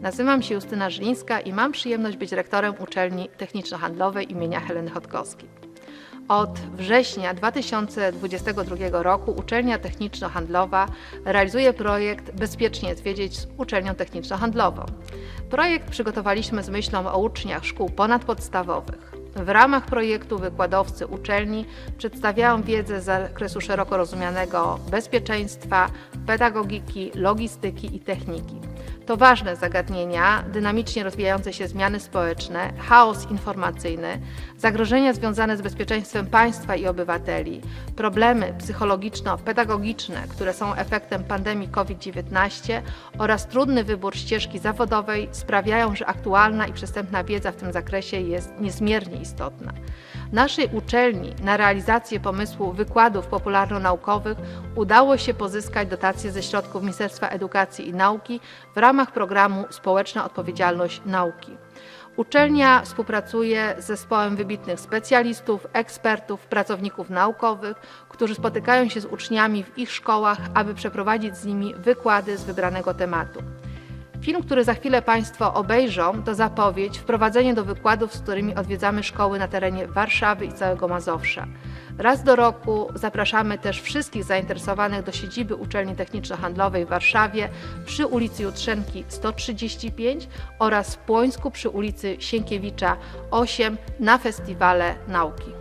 Nazywam się Justyna Żylińska i mam przyjemność być rektorem uczelni techniczno-handlowej imienia Heleny Chodkowskiej. Od września 2022 roku uczelnia techniczno-handlowa realizuje projekt Bezpiecznie zwiedzić z uczelnią techniczno-handlową. Projekt przygotowaliśmy z myślą o uczniach szkół ponadpodstawowych. W ramach projektu wykładowcy uczelni przedstawiają wiedzę z zakresu szeroko rozumianego bezpieczeństwa, pedagogiki, logistyki i techniki. To ważne zagadnienia, dynamicznie rozwijające się zmiany społeczne, chaos informacyjny, zagrożenia związane z bezpieczeństwem państwa i obywateli, problemy psychologiczno-pedagogiczne, które są efektem pandemii COVID-19 oraz trudny wybór ścieżki zawodowej sprawiają, że aktualna i przystępna wiedza w tym zakresie jest niezmiernie istotna. Naszej uczelni na realizację pomysłu wykładów popularno-naukowych udało się pozyskać dotacje ze środków Ministerstwa Edukacji i Nauki w ramach programu Społeczna Odpowiedzialność Nauki. Uczelnia współpracuje z zespołem wybitnych specjalistów, ekspertów, pracowników naukowych, którzy spotykają się z uczniami w ich szkołach, aby przeprowadzić z nimi wykłady z wybranego tematu. Film, który za chwilę Państwo obejrzą, to zapowiedź, wprowadzenie do wykładów, z którymi odwiedzamy szkoły na terenie Warszawy i całego Mazowsza. Raz do roku zapraszamy też wszystkich zainteresowanych do siedziby Uczelni Techniczno-Handlowej w Warszawie przy ulicy Jutrzenki 135 oraz w Płońsku przy ulicy Sienkiewicza 8 na Festiwale Nauki.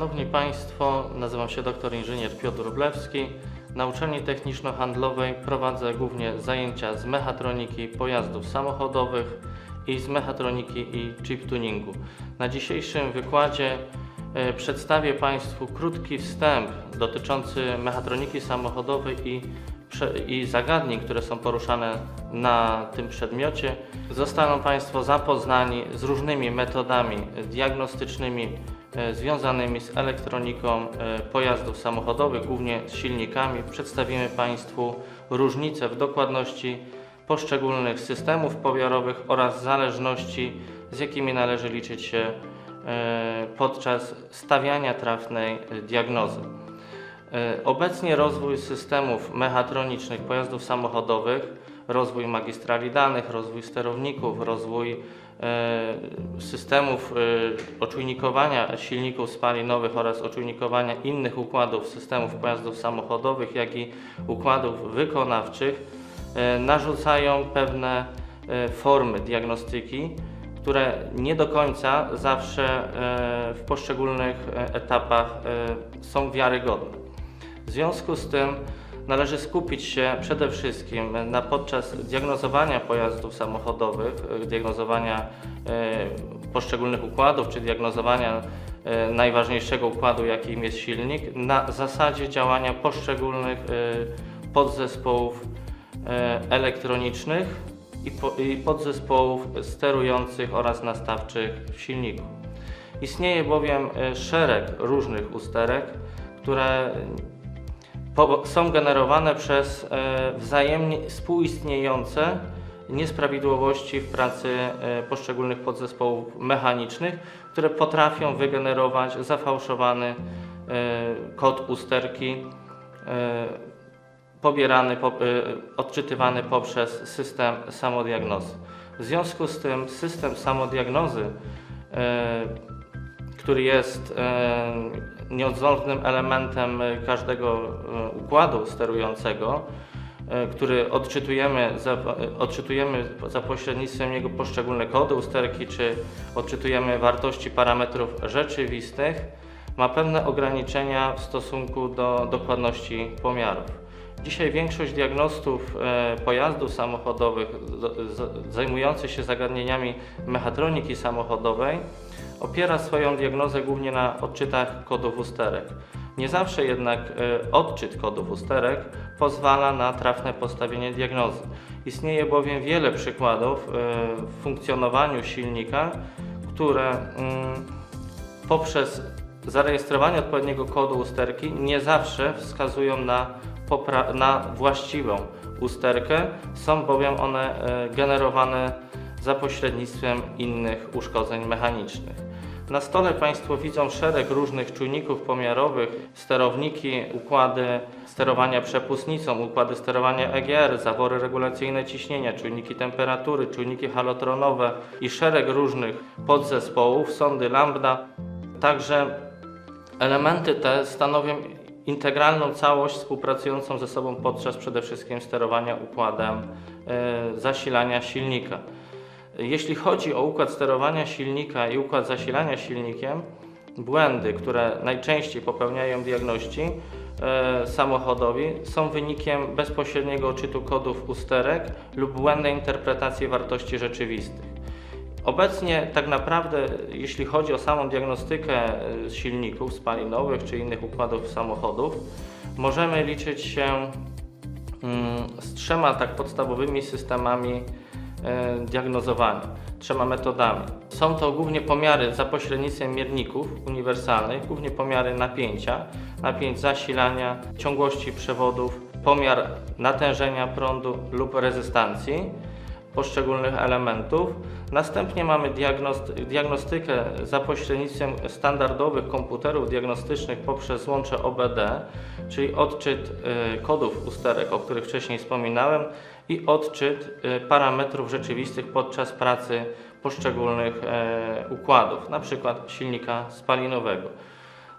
Szanowni Państwo, nazywam się dr inżynier Piotr Rublewski. Na uczelni techniczno-handlowej prowadzę głównie zajęcia z mechatroniki pojazdów samochodowych i z mechatroniki i chip tuningu. Na dzisiejszym wykładzie e, przedstawię Państwu krótki wstęp dotyczący mechatroniki samochodowej i, i zagadnień, które są poruszane na tym przedmiocie. Zostaną Państwo zapoznani z różnymi metodami diagnostycznymi związanymi z elektroniką e, pojazdów samochodowych, głównie z silnikami. Przedstawimy Państwu różnice w dokładności poszczególnych systemów pomiarowych oraz zależności, z jakimi należy liczyć się e, podczas stawiania trafnej e, diagnozy. E, Obecnie rozwój systemów mechatronicznych pojazdów samochodowych, rozwój magistrali danych, rozwój sterowników, rozwój e, systemów e, oczujnikowania silników spalinowych oraz oczujnikowania innych układów systemów pojazdów samochodowych, jak i układów wykonawczych e, narzucają pewne e, formy diagnostyki, które nie do końca zawsze e, w poszczególnych e, etapach e, są wiarygodne. W związku z tym należy skupić się przede wszystkim na podczas diagnozowania pojazdów samochodowych, e, diagnozowania e, poszczególnych układów, czy diagnozowania e, najważniejszego układu, jakim jest silnik, na zasadzie działania poszczególnych podzespołów elektronicznych i, po, i podzespołów sterujących oraz nastawczych w silniku. Istnieje bowiem szereg różnych usterek, które są generowane przez e, wzajemnie współistniejące niesprawidłowości w pracy e, poszczególnych podzespołów mechanicznych, które potrafią wygenerować zafałszowany e, kod usterki pobierany, po, odczytywany poprzez system samodiagnozy. W związku z tym system samodiagnozy który jest nieodzownym elementem e, każdego e, układu sterującego, e, który odczytujemy za, odczytujemy za pośrednictwem niego poszczególne kody usterki, czy odczytujemy wartości parametrów rzeczywistych, ma pewne ograniczenia w stosunku do dokładności pomiarów. Dzisiaj większość diagnostów pojazdów samochodowych zajmujących się zagadnieniami mechatroniki samochodowej opiera swoją diagnozę głównie na odczytach kodów usterek. Nie zawsze jednak e, odczyt kodów usterek pozwala na trafne postawienie diagnozy. Istnieje bowiem wiele przykładów e, w funkcjonowaniu silnika, które mm, poprzez zarejestrowanie odpowiedniego kodu usterki nie zawsze wskazują na, na właściwą usterkę, są bowiem one e, generowane za pośrednictwem innych uszkodzeń mechanicznych. Na stole Państwo widzą szereg różnych czujników pomiarowych, sterowniki, układy sterowania przepustnicą, układy sterowania EGR, zawory regulacyjne ciśnienia, czujniki temperatury, czujniki halotronowe i szereg różnych podzespołów, sondy lambda. Także elementy te stanowią integralną całość współpracującą ze sobą podczas przede wszystkim sterowania układem e, zasilania silnika. Jeśli chodzi o układ sterowania silnika i układ zasilania silnikiem, błędy, które najczęściej popełniają diagności e, samochodowi, są wynikiem bezpośredniego odczytu kodów usterek lub błędnej interpretacji wartości rzeczywistych. Obecnie tak naprawdę, jeśli chodzi o samą diagnostykę e, silników spalinowych czy innych układów samochodów, możemy liczyć się mm, z trzema tak podstawowymi systemami e, diagnozowania, trzema metodami. Są to głównie pomiary za pośrednictwem mierników uniwersalnych, głównie pomiary napięcia, napięć zasilania, ciągłości przewodów, pomiar natężenia prądu lub rezystancji poszczególnych elementów. Następnie mamy diagnost- diagnostykę za pośrednictwem standardowych komputerów diagnostycznych poprzez łącze OBD, czyli odczyt y, kodów usterek, o których wcześniej wspominałem, i odczyt y, parametrów rzeczywistych podczas pracy poszczególnych e, układów, na przykład silnika spalinowego.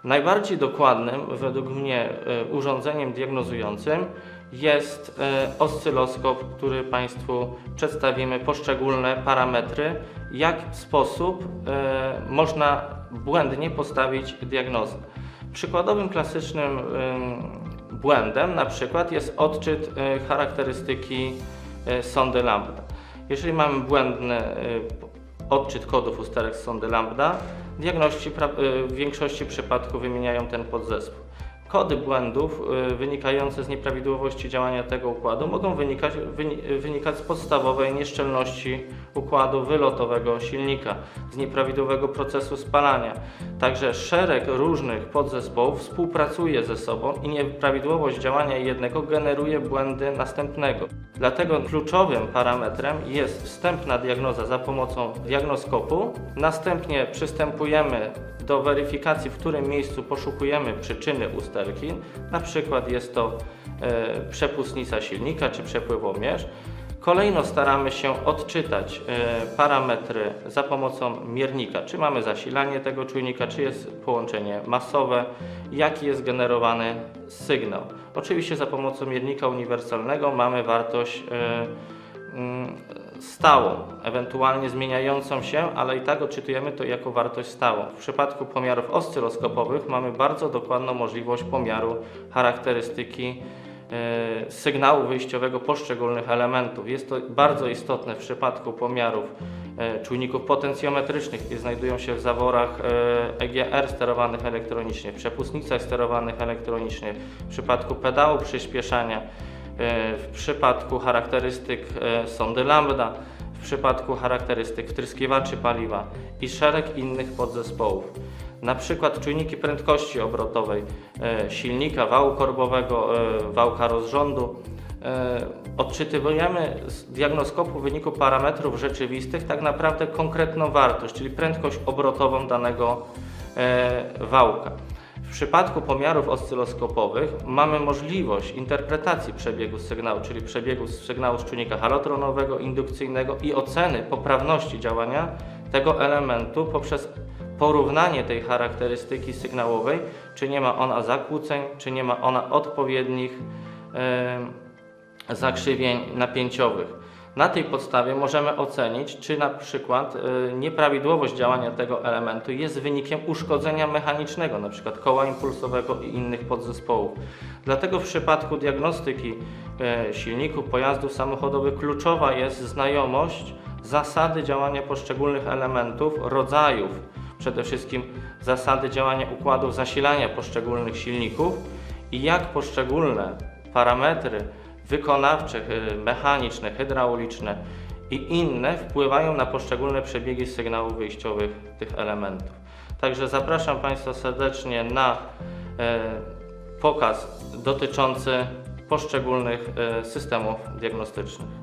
Najbardziej dokładnym, według mnie, e, urządzeniem diagnozującym jest e, oscyloskop, który Państwu przedstawimy poszczególne parametry, w sposób e, można błędnie postawić diagnozę. Przykładowym klasycznym błędem na przykład jest odczyt e, charakterystyki e, sondy lambda. Jeżeli mamy błędny e, odczyt kodów usterek sondy lambda, w większości przypadków wymieniają ten podzespół. Kody błędów wynikające z nieprawidłowości działania tego układu mogą wynikać, wyni- wynikać z podstawowej nieszczelności układu wylotowego silnika, z nieprawidłowego procesu spalania. Także szereg różnych podzespołów współpracuje ze sobą i nieprawidłowość działania jednego generuje błędy następnego. Dlatego kluczowym parametrem jest wstępna diagnoza za pomocą diagnoskopu. Następnie przystępujemy do weryfikacji, w którym miejscu poszukujemy przyczyny usterki. Na przykład jest to e, przepustnica silnika czy przepływomierz. Kolejno staramy się odczytać e, parametry za pomocą miernika, czy mamy zasilanie tego czujnika, czy jest połączenie masowe, jaki jest generowany sygnał. Oczywiście za pomocą miernika uniwersalnego mamy wartość e, mm, stałą, ewentualnie zmieniającą się, ale i tak odczytujemy to jako wartość stałą. W przypadku pomiarów oscyloskopowych mamy bardzo dokładną możliwość pomiaru charakterystyki sygnału wyjściowego poszczególnych elementów. Jest to bardzo istotne w przypadku pomiarów e, czujników potencjometrycznych, które znajdują się w zaworach e, EGR sterowanych elektronicznie, w przepustnicach sterowanych elektronicznie, w przypadku pedału przyspieszania, e, w przypadku charakterystyk e, sondy lambda, w przypadku charakterystyk wtryskiwaczy paliwa i szereg innych podzespołów. Na przykład czujniki prędkości obrotowej e, silnika, wału korbowego, e, wałka rozrządu. E, Odczytywujemy z diagnoskopu w wyniku parametrów rzeczywistych tak naprawdę konkretną wartość, czyli prędkość obrotową danego wałka. W przypadku pomiarów oscyloskopowych mamy możliwość interpretacji przebiegu sygnału, czyli przebiegu sygnału z czujnika halotronowego, indukcyjnego i oceny poprawności działania tego elementu poprzez porównanie tej charakterystyki sygnałowej, czy nie ma ona zakłóceń, czy nie ma ona odpowiednich zakrzywień napięciowych. Na tej podstawie możemy ocenić, czy na przykład y, nieprawidłowość działania tego elementu jest wynikiem uszkodzenia mechanicznego, przykład koła impulsowego i innych podzespołów. Dlatego w przypadku diagnostyki y, silników, pojazdów samochodowych kluczowa jest znajomość zasady działania poszczególnych elementów, rodzajów, przede wszystkim zasady działania układów zasilania poszczególnych silników i jak poszczególne parametry wykonawcze, hy- mechaniczne, hydrauliczne i inne wpływają na poszczególne przebiegi sygnałów wyjściowych tych elementów. Także zapraszam Państwa serdecznie na e, pokaz dotyczący poszczególnych e, systemów diagnostycznych.